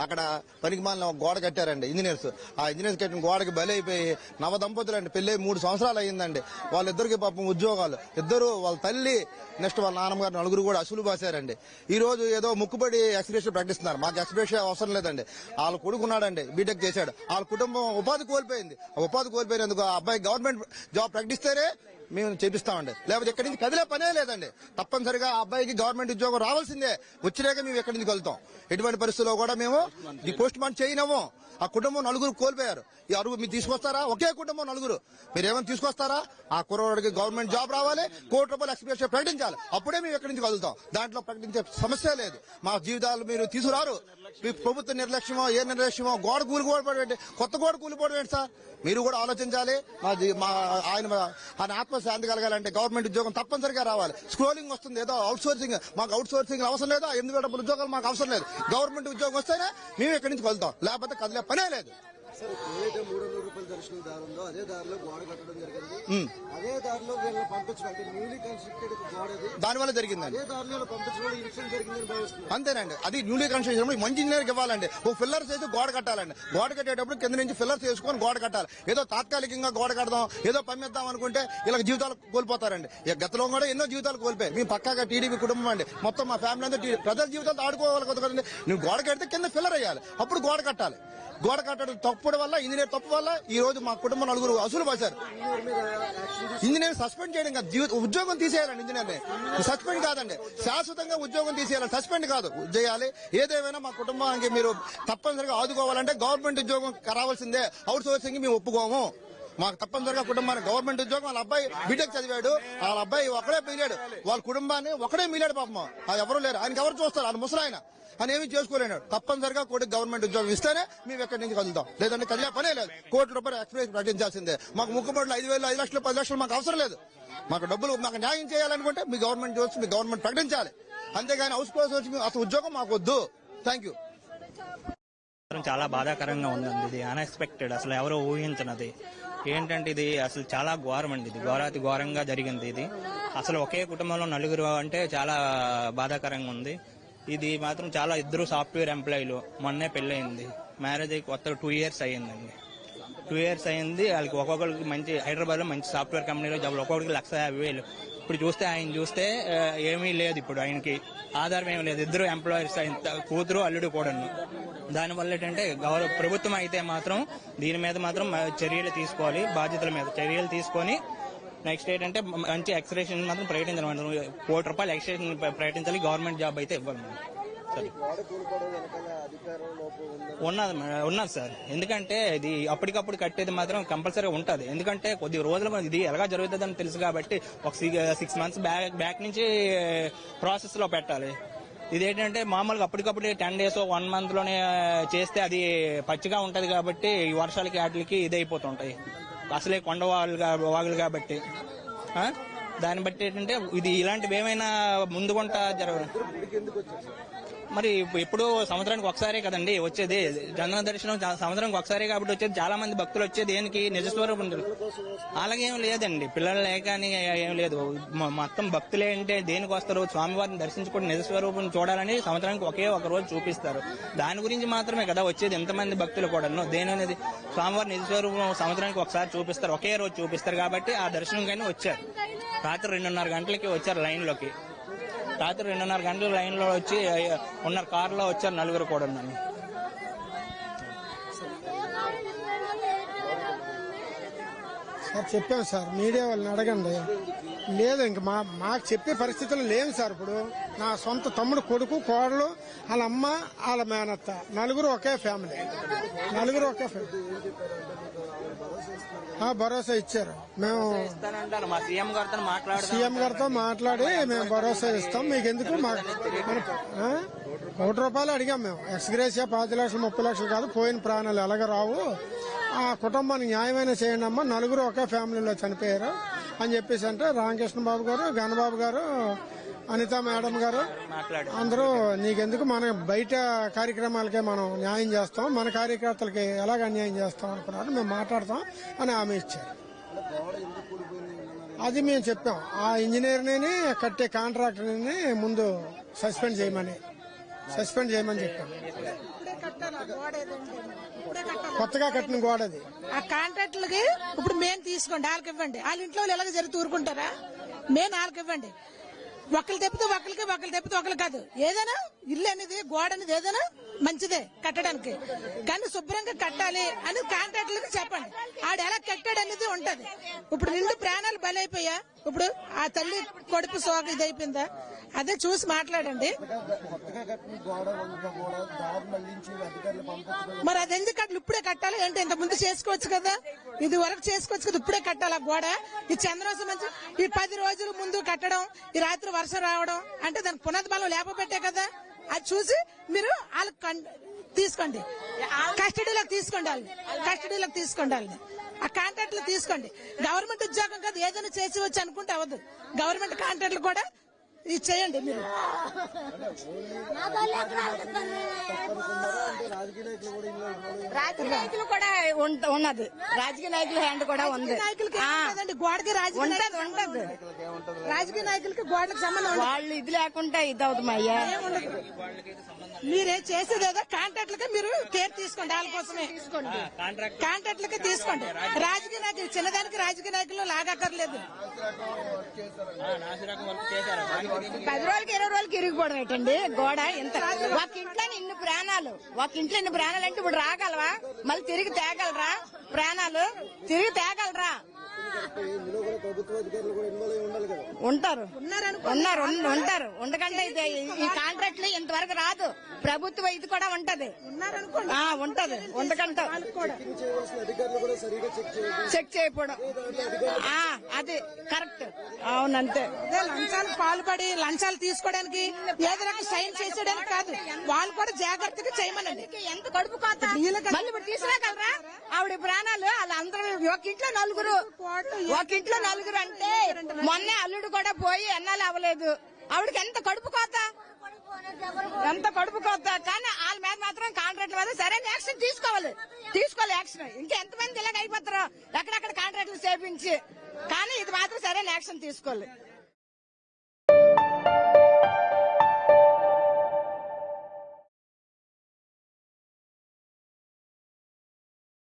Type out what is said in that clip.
అక్కడ పనికి మాలిన గోడ కట్టారండి ఇంజనీర్స్. ఆ ఇంజనీర్స్ కట్టిన గోడకి బలైపోయి అయిపోయి నవ దంపతులు అండి. పెళ్ళి మూడు సంవత్సరాలు అయ్యిందండి. వాళ్ళిద్దరికి పాపం ఉద్యోగాలు. ఇద్దరు వాళ్ళ తల్లి నెక్స్ట్ వాళ్ళ నాన్నగారు నలుగురు కూడా అసలు బాసారండి. ఈ రోజు ఏదో ముక్కుబడి ఎక్స్ప్రెషన్ ప్రకటిస్తున్నారు. మాకు ఎక్స్ప్రెషన్ అవసరం లేదండి. వాళ్ళ కొడుకున్నాడండి. బీటెక్ చేశాడు. వాళ్ళ కుటుంబం ఉపాధి కోల్పోయింది. ఉపాధి కోల్పోయినందుకు ఆ అబ్బాయి గవర్నమెంట్ జాబ్ ప్రకటిస్తేనే మేము చేపిస్తామండి లేకపోతే ఇక్కడి నుంచి కదిలే పనే లేదండి. తప్పనిసరిగా ఆ అబ్బాయికి గవర్నమెంట్ ఉద్యోగం రావాల్సిందే. వచ్చినాక మేము ఎక్కడి నుంచి వెళ్తాం? ఎటువంటి పరిస్థితుల్లో కూడా మేము ఈ పోస్ట్ మార్టం చేయనము. ఆ కుటుంబం నలుగురు కోల్పోయారు. ఈ అరుగు మీరు తీసుకొస్తారా? ఒకే కుటుంబం నలుగురు. మీరు ఏమైనా తీసుకొస్తారా? ఆ కుర్రవాడికి గవర్నమెంట్ జాబ్ రావాలి. కోటి రూపాయలు ఎక్స్ప్రెషన్ ప్రకటించాలి. అప్పుడే మేము ఎక్కడి నుంచి కదులుతాం? దాంట్లో ప్రకటించే సమస్య లేదు. మా జీవితాలు మీరు తీసుకురారు. ప్రభుత్వ నిర్లక్ష్యమో ఏ నిర్లక్ష్యమో గోడ కూలిపోవడం ఏంటి? కొత్త గోడ కూలిపోవడం ఏంటి సార్? మీరు కూడా ఆలోచించాలి. మా ఆయన ఆయన ఆత్మశాంతి కలగాలంటే గవర్నమెంట్ ఉద్యోగం తప్పనిసరిగా రావాలి. స్క్రోలింగ్ వస్తుంది. ఏదో అవుట్ సోర్సింగ్ మాకు అవుట్ సోర్సింగ్ అవసరం లేదు. ఎనిమిది వేల డబ్బులు ఉద్యోగాలు మాకు అవసరం లేదు. గవర్నమెంట్ ఉద్యోగం వస్తేనే మేము ఇక్కడి నుంచి వెళ్తాం. లేకపోతే కదిలే పనే లేదు. దర్శనం దారి ఉందో అదే దారిలో గోడ కట్టడం జరిగింది. అదే దారిలో వీళ్ళని పంపించడం అంటే న్యూలీ కన్స్ట్రక్టెడ్ గోడ దానివల్ల జరిగిందండి. అదే దారిలో పంపించడం జరిగిందని అంతేనండి. అది న్యూలీ కన్స్ట్రక్షన్ మంచి ఇంజనీర్కి ఇవ్వాలండి. ఒక ఫిల్లర్స్ వేసి గోడ కట్టాలండి. గోడ కట్టేటప్పుడు కింద నుంచి ఫిల్లర్స్ వేసుకొని గోడ కట్టాలి. ఏదో తాత్కాలికంగా గోడ కడదాం ఏదో పమ్మిద్దాం అనుకుంటే ఇలా జీవితాలు కోల్పోతారండి. గతంలో కూడా ఎన్నో జీవితాలు కోల్పోయాయి. మేము పక్కాగా టీడీపీ కుటుంబం అండి. మొత్తం మా ఫ్యామిలీ అంతా ప్రజల జీవితాలతో ఆడుకోవాలి కదా కదండి. నువ్వు గోడ కడితే కింద ఫిల్లర్ వేయాలి. అప్పుడు గోడ కట్టాలి. గోడ కట్టడం తప్పుడు వల్ల ఇంజనీర్ తప్పు వల్ల ఈ రోజు మా కుటుంబం నలుగురు అసలు పోశారు ఇంజనీర్ ఇంజనీర్ సస్పెండ్ చేయడం కాదు. జీవిత ఉద్యోగం తీసేయాలండి ఇంజనీర్ని. సస్పెండ్ కాదండి. శాశ్వతంగా ఉద్యోగం తీసేయాలి. సస్పెండ్ కాదు. చేయాలి. ఏదేమైనా మా కుటుంబానికి మీరు తప్పనిసరిగా ఆదుకోవాలంటే గవర్నమెంట్ ఉద్యోగం రావాల్సిందే. అవుట్ సోర్సింగ్ మేము ఒప్పుకోము. మాకు తప్పనిసరిగా కుటుంబానికి గవర్నమెంట్ ఉద్యోగం వాళ్ళ అబ్బాయి బీటెక్ చదివాడు వాళ్ళ అబ్బాయి ఒకడే మిగిలాడు వాళ్ళ కుటుంబాన్ని ఒకడే మిగిలాడు పాపం అది ఎవరు లేరు. ఆయనకి ఎవరు చూస్తారు? ఆయన ముసలాయన ఆయన. ఏమి చేసుకోలేడు. తప్పనిసరిగా కోటి గవర్నమెంట్ ఉద్యోగం ఇస్తేనే మేము ఎక్కడి నుంచి కదులుతాం. లేదంటే కదిలే పనే లేదు. కోటి రూపాయలు ఎక్స్ప్రెస్ ప్రకటించాల్సిందే. మాకు ముక్కుబడులు ఐదు వేలు ఐదు లక్షలు పది లక్షలు మాకు అవసరం లేదు. మాకు డబ్బులు మాకు న్యాయం చేయాలనుకుంటే మీ గవర్నమెంట్ చూసి మీ గవర్నమెంట్ ప్రకటించాలి. అంతేగాని హౌస్ క్లోజ్ వచ్చి మీ- అసలు ఉద్యోగం మాకు వద్దు. థ్యాంక్ యూ చాలా బాధాకరంగా ఉందండి ఇది. అన్ఎక్స్పెక్టెడ్ అసలు ఎవరో ఊహించినది. ఏంటంటే ఇది అసలు చాలా ఘోరం అండి ఇది. ఘోరాతి ఘోరంగా జరిగింది ఇది. అసలు ఒకే కుటుంబంలో నలుగురు అంటే చాలా బాధాకరంగా ఉంది. ఇది మాత్రం చాలా ఇద్దరు సాఫ్ట్వేర్ ఎంప్లాయీలు మొన్నే పెళ్ళయింది. మ్యారేజ్ అయ్యి కొత్త టూ ఇయర్స్ అయ్యిందండి. టూ ఇయర్స్ అయింది. వాళ్ళకి ఒక్కొక్కరికి మంచి హైదరాబాద్లో మంచి సాఫ్ట్వేర్ కంపెనీలో జాబ్ ఒక్కొక్కరికి లక్ష యాభై వేలు. ఇప్పుడు చూస్తే ఆయన చూస్తే ఏమీ లేదు ఇప్పుడు ఆయనకి. ఆధారం ఏమీ లేదు. ఇద్దరు ఎంప్లాయర్స్ ఆయన కూతురు అల్లుడు కూడాను. దానివల్ల ఏంటంటే గౌరవ ప్రభుత్వం అయితే మాత్రం దీని మీద మాత్రం చర్యలు తీసుకోవాలి. బాధ్యతల మీద చర్యలు తీసుకొని నెక్స్ట్ ఏంటంటే మంచి ఎక్స్ప్రెషన్ మాత్రం ప్రకటించాలి. కోటి రూపాయలు ఎక్స్ప్రెషన్ ప్రకటించాలి. గవర్నమెంట్ జాబ్ అయితే ఇవ్వాలి. ఉన్నది ఉన్నది సార్. ఎందుకంటే ఇది అప్పటికప్పుడు కట్టేది మాత్రం కంపల్సరీ ఉంటది. ఎందుకంటే కొద్ది రోజులు ఇది ఎలాగా జరుగుతుందని తెలుసు కాబట్టి ఒక సిక్స్ మంత్స్ బ్యాక్ బ్యాక్ నుంచి uh, ప్రాసెస్లో పెట్టాలి. ఏంటంటే మామూలుగా అప్పటికప్పుడు టెన్ డేస్ వన్ మంత్లోనే uh, చేస్తే అది పచ్చిగా ఉంటది కాబట్టి ఈ వర్షాలకి వాటికి ఇది అయిపోతుంటాయి. అసలే కొండ వాగులు వాగులు కాబట్టి. దాన్ని బట్టి ఏంటంటే ఇది ఇలాంటివి ఏమైనా ముందుకుంటా జరగదు మరి ఎప్పుడు సంవత్సరానికి ఒకసారే కదండి వచ్చేది. జన్మ దర్శనం సంవత్సరానికి ఒకసారి కాబట్టి వచ్చేది. చాలా మంది భక్తులు వచ్చేది దేనికి నిజస్వరూపం ఏం లేదండి. పిల్లలు లేక ఏం లేదు. మొత్తం భక్తులే అంటే దేనికి వస్తారు? స్వామివారిని దర్శించుకుని నిజస్వరూపం చూడాలని సంవత్సరానికి ఒకే ఒక రోజు చూపిస్తారు. దాని గురించి మాత్రమే కదా వచ్చేది ఎంతమంది భక్తులు కూడా దేని అనేది స్వామివారి నిజస్వరూపం సంవత్సరానికి ఒకసారి చూపిస్తారు. ఒకే రోజు చూపిస్తారు కాబట్టి ఆ దర్శనం కానీ వచ్చారు. రాత్రి రెండున్నర గంటలకి వచ్చారు లైన్లోకి. రాత్రి రెండున్నర గంటలు లైన్లో వచ్చి ఉన్నారు కార్లో వచ్చారు నలుగురు కూడా ఉన్నారు సార్ చెప్పాం సార్. మీడియా వాళ్ళని అడగండి. లేదు ఇంక మా మాకు చెప్పే పరిస్థితులు లేవు సార్ ఇప్పుడు. నా సొంత తమ్ముడు కొడుకు కోడలు వాళ్ళ అమ్మ వాళ్ళ మేనత్త. నలుగురు ఒకే ఫ్యామిలీ. నలుగురు ఒకే ఫ్యామిలీ. భరోసా ఇచ్చారు. మేము సీఎం గారితో మాట్లాడి మేము భరోసా ఇస్తాం. మీకు ఎందుకు? మాకు? కోటి రూపాయలు అడిగాం మేము. ఎక్స్గ్రేసియా పాతి లక్షలు ముప్పై లక్షలు కాదు పోయిన ప్రాణాలు ఎలాగ రావు? ఆ కుటుంబానికి న్యాయమైన చేయండి అమ్మా నలుగురు ఒకే ఫ్యామిలీలో చనిపోయారు అని చెప్పేసి అంటే రామకృష్ణ బాబు గారు గణబాబు గారు అనిత మేడం గారు అందరూ నీకెందుకు మన బయట కార్యక్రమాలకే మనం న్యాయం చేస్తాం మన కార్యకర్తలకి ఎలాగ అన్యాయం చేస్తాం అనుకున్నారు మేము మాట్లాడతాం అని హామీ ఇచ్చారు. అది మేము చెప్పాం. ఆ ఇంజనీర్ని కట్టే కాంట్రాక్టర్ని ముందు సస్పెండ్ చేయమని. సస్పెండ్ చేయమని చెప్పాం కొత్తగా కట్టిన గోడ అది. ఆ కాంట్రాక్టులకి ఇప్పుడు మేము తీసుకోండి వాళ్ళకి ఇవ్వండి వాళ్ళ ఇంట్లో వాళ్ళు ఎలాగ జరిగి ఊరుకుంటారా మేము వాళ్ళకి ఇవ్వండి ఒకళ్ళు తెప్పితే ఒకరికి ఒకళ్ళు తెప్పితే ఒకరు కాదు. ఏదైనా ఇల్లు అనేది గోడ అనేది ఏదైనా మంచిదే కట్టడానికి. కానీ శుభ్రంగా కట్టాలి అని కాంట్రాక్టులకు చెప్పండి. ఆడ ఎలా కట్టాడు అనేది ఉంటది. ఇప్పుడు రెండు ప్రాణాలు బలైపోయా? ఇప్పుడు ఆ తల్లి కొడుకు సోక ఇది అయిపోయిందా అదే చూసి మాట్లాడండి. మరి అది ఎందుకు అట్లా ఇప్పుడే కట్టాలి? ఏంటి ఇంత ముందు చేసుకోవచ్చు కదా? ఇది వరకు చేసుకోవచ్చు కదా? ఇప్పుడే కట్టాలి ఆ గోడ? ఈ చంద్రోసం మంచి ఈ పది రోజుల ముందు కట్టడం ఈ రాత్రి వర్షం రావడం అంటే దాని పునాది బలం లేపబెట్టే కదా? అది చూసి మీరు వాళ్ళకి తీసుకోండి. కస్టడీలోకి తీసుకోండి వాళ్ళని కస్టడీలోకి తీసుకోండి వాళ్ళని ఆ కాంట్రాక్ట్లు తీసుకోండి. గవర్నమెంట్ ఉద్యోగం కాదు ఏదైనా చేసి వచ్చి అనుకుంటే అవ్వదు. గవర్నమెంట్ కాంట్రాక్ట్లు కూడా ఇది చేయండి మీరు. రాజకీయ నాయకులు కూడా ఉన్నది. రాజకీయ నాయకుల హ్యాండ్ కూడా ఉంది. నాయకులకి? గోడకి రాజకీయ ఉంటది ఉంటది. రాజకీయ నాయకులకి గోడలకు సంబంధం. వాళ్ళు ఇది లేకుంటే ఇది అవుతుంది అయ్యా మీరే చేసేది ఏదో కాంట్రాక్ట్లకే మీరు కేర్ తీసుకోండి వాళ్ళ కోసమే. కాంట్రాక్ట్ కాంట్రాక్ట్లకే తీసుకోండి. రాజకీయ నాయకులు చిన్నదానికి రాజకీయ నాయకులు లాగక్కర్లేదు. పది రోజులకి ఇరవై రోజులకి ఇరిగిపోవడం ఏంటండి? గోడ ఇంత. ఒక ఇంట్లో ఇన్ని ప్రాణాలు ఒక ఇంట్లో ఇన్ని ప్రాణాలు అంటే ఇప్పుడు రాగలవా? మళ్ళీ తిరిగి తేగలరా? ప్రాణాలు తిరిగి తేగలరా? ఇందులో కూడా ప్రభుత్వ అధికారులు కూడా ఇన్వాల్వ్ అయి ఉండాలి కదా. ఉంటారు. ఉన్నారు ఉన్- ఉంటారు. ఉండకంటే ఇది ఈ కాంట్రాక్ట్లు ఇంతవరకు రాదు. ప్రభుత్వ ఇది కూడా ఉంటది. ఉంటది. ఉండకంటే. చెక్కింగ్ చేయవలసిన అధికారులు కూడా సరిగా చెక్ చేయకపోవడం ఆ, అది కరెక్ట్. అవునంతే. లంచాలు పాల్పడి లంచాలు తీసుకోవడానికి ఏదో రకం సైన్ చేసేయడానికి కాదు. వాళ్ళు కూడా జాగ్రత్తగా చేయమనండి. ఎంత కడుపు కోత? వీళ్ళకి- మళ్ళీ ఇప్పుడు తీసుకురాగలరా? ఆవిడ ప్రాణాలు వాళ్ళందరూ ఒక ఇంట్లో నలుగురు ఒక ఇంట్లో నలుగురు అంటే మొన్నే అల్లుడు కూడా పోయి ఎన్నాలు అవ్వలేదు. ఆవిడకి ఎంత కడుపు కోత? ఎంత కడుపు కోత? కానీ వాళ్ళ మీద మాత్రం కాంట్రాక్ట్ మీద సరైన యాక్షన్ తీసుకోవాలి. తీసుకోవాలి యాక్షన్. ఇంకా ఎంతమంది ఇలాగ అయిపోతారు? ఎక్కడెక్కడ కాంట్రాక్ట్లు చేపించి. కానీ ఇది మాత్రం సరైన యాక్షన్ తీసుకోవాలి.